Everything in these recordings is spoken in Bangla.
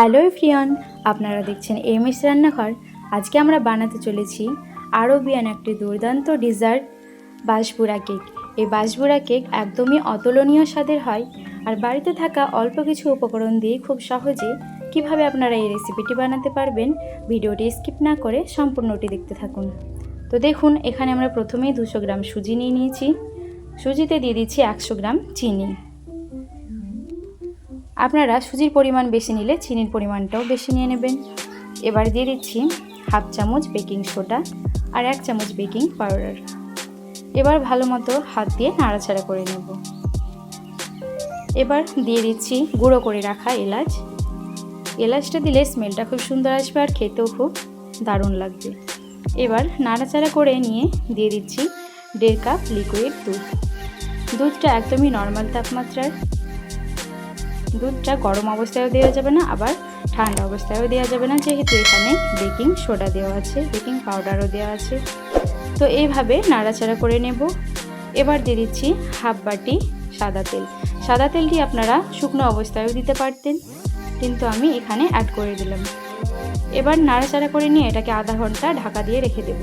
হ্যালো ফ্রিয়ন আপনারা দেখছেন এম এস রান্নাঘর। আজকে আমরা বানাতে চলেছি আরবিয়ান একটি দুর্দান্ত ডিজার্ট, বাঁশবুড়া কেক। এই বাঁশবুড়া কেক একদমই অতুলনীয় স্বাদের হয় আর বাড়িতে থাকা অল্প কিছু উপকরণ দিয়ে খুব সহজে কীভাবে আপনারা এই রেসিপিটি বানাতে পারবেন ভিডিওটি স্কিপ না করে সম্পূর্ণটি দেখতে থাকুন। তো দেখুন, এখানে আমরা প্রথমেই দুশো গ্রাম সুজি নিয়ে নিয়েছি। সুজিতে দিয়ে দিচ্ছি একশো গ্রাম চিনি। আপনারা সুজির পরিমাণ বেশি নিলে চিনির পরিমাণটাও বেশি নিয়ে নেবেন। এবার দিয়ে দিচ্ছি হাফ চামচ বেকিং সোডা আর এক চামচ বেকিং পাউডার। এবার ভালো মতো হাত দিয়ে নাড়াচাড়া করে নেব। এবার দিয়ে দিচ্ছি গুঁড়ো করে রাখা এলাচ। এলাচটা দিলে স্মেলটা খুব সুন্দর আসবে আর খেতেও খুব দারুণ লাগবে। এবার নাড়াচাড়া করে নিয়ে দিয়ে দিচ্ছি দেড় কাপ লিকুইড দুধ। দুধটা একদমই নর্মাল তাপমাত্রার। দুধটা গরম অবস্থায়ও দেওয়া যাবে না, আবার ঠান্ডা অবস্থায়ও দেওয়া যাবে না, যেহেতু এখানে বেকিং সোডা দেওয়া আছে, বেকিং পাউডারও দেওয়া আছে। তো এইভাবে নাড়াচাড়া করে নেব। এবার দিয়ে দিচ্ছি হাফ বাটি সাদা তেল। সাদা তেলটি আপনারা শুকনো অবস্থায়ও দিতে পারতেন, কিন্তু আমি এখানে অ্যাড করে দিলাম। এবার নাড়াচাড়া করে নিয়ে এটাকে আধা ঘণ্টা ঢাকা দিয়ে রেখে দেব।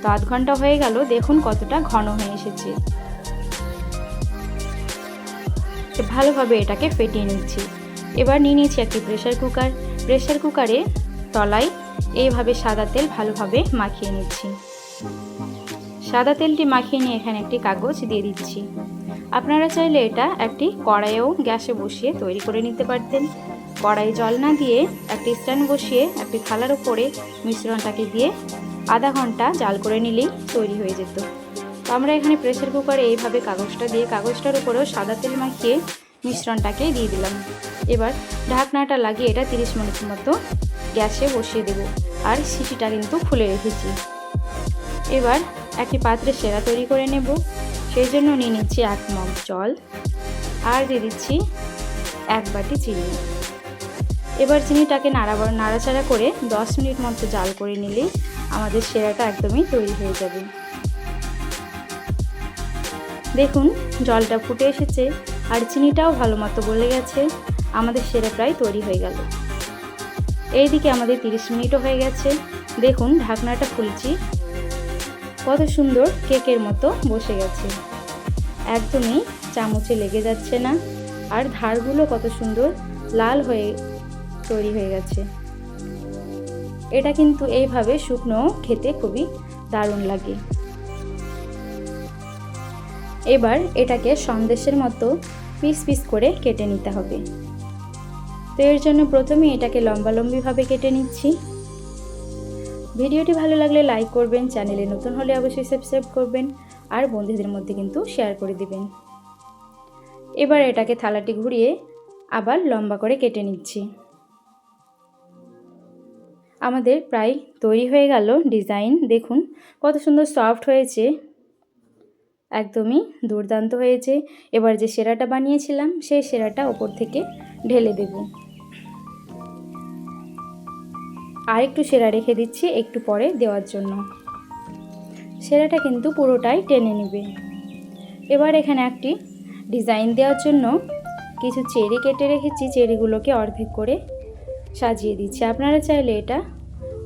তো আধ ঘণ্টা হয়ে গেল, দেখুন কতটা ঘন হয়ে এসেছে। ভালোভাবে এটাকে ফেটিয়ে নিচ্ছি। এবার নিয়ে নিয়েছি একটি প্রেশার কুকার প্রেশার কুকারে তলায় এইভাবে সাদা তেল ভালোভাবে মাখিয়ে নিচ্ছি। সাদা তেলটি মাখিয়ে নিয়ে এখানে একটি কাগজ দিয়ে দিচ্ছি। আপনারা চাইলে এটা একটি কড়াইয়েও গ্যাসে বসিয়ে তৈরি করে নিতে পারতেন। কড়াই জল না দিয়ে একটি স্ট্যান্ড বসিয়ে একটি থালার উপরে মিশ্রণটাকে দিয়ে আধা ঘণ্টা জাল করে নিলেই তৈরি হয়ে যেত। আমরা এখানে প্রেসার কুকারে এইভাবে কাগজটা দিয়ে, কাগজটার উপরেও সাদা তেল মাখিয়ে মিশ্রণটাকে দিয়ে দিলাম। এবার ঢাকনাটা লাগিয়ে এটা তিরিশ মিনিট মতো গ্যাসে বসিয়ে দেব। আর সিটিটা কিন্তু খুলে রেখেছি। এবার একটি পাত্রে সেরা তৈরি করে নেব। সেই জন্য নিয়ে নিচ্ছি এক মগ জল। আর দিয়ে দিচ্ছি এক বাটি চিনি। এবার চিনিটাকে নাড়া নাড়াচাড়া করে দশ মিনিট মতো জাল করে নিলে আমাদের সেরাটা একদমই তৈরি হয়ে যাবে। দেখুন, জলটা ফুটে এসেছে আর চিনিটাও ভালো মতো গলে গেছে। আমাদের সেরা প্রায় তৈরি হয়ে গেল। এইদিকে আমাদের 30 মিনিটও হয়ে গেছে। দেখুন, ঢাকনাটা খুলছি। কত সুন্দর কেকের মতো বসে গেছে। একদমই চামচে লেগে যাচ্ছে না। আর ধারগুলো কত সুন্দর লাল হয়ে তৈরি হয়ে গেছে। এটা কিন্তু এইভাবে শুকনো খেতে খুবই দারুণ লাগে। এবার এটাকে সন্দেশের মতো পিস পিস করে কেটে নিতে হবে। তো এর জন্য প্রথমে এটাকে লম্বালম্বিভাবে কেটে নিচ্ছি। ভিডিওটি ভালো লাগলে লাইক করবেন, চ্যানেলে নতুন হলে অবশ্যই সাবস্ক্রাইব করবেন আর বন্ধুদের মধ্যে কিন্তু শেয়ার করে দিবেন। এবার এটাকে থালাটি ঘুরিয়ে আবার লম্বা করে কেটে নিচ্ছি। আমাদের প্রায় তৈরি হয়ে গেল ডিজাইন। দেখুন কত সুন্দর সফট হয়েছে। একদমই দুর্দান্ত হয়েছে। এবার যে সেরাটা বানিয়েছিলাম, সেই সেরাটা ওপর থেকে ঢেলে দেব। আর একটু সেরা রেখে দিচ্ছি একটু পরে দেওয়ার জন্য। সেরাটা কিন্তু পুরোটাই টেনে নেবে। এবার এখানে একটি ডিজাইন দেওয়ার জন্য কিছু চেরি কেটে রেখেছি, চেরিগুলোকে অর্ধেক করে সাজিয়ে দিচ্ছি। আপনারা চাইলে এটা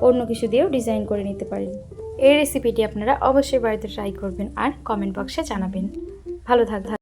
অন্য কিছু দিয়েও ডিজাইন করে নিতে পারেন। এই রেসিপিটি আপনারা অবশ্যই বাড়িতে ট্রাই করবেন আর কমেন্ট বক্সে জানাবেন। ভালো থাকবেন।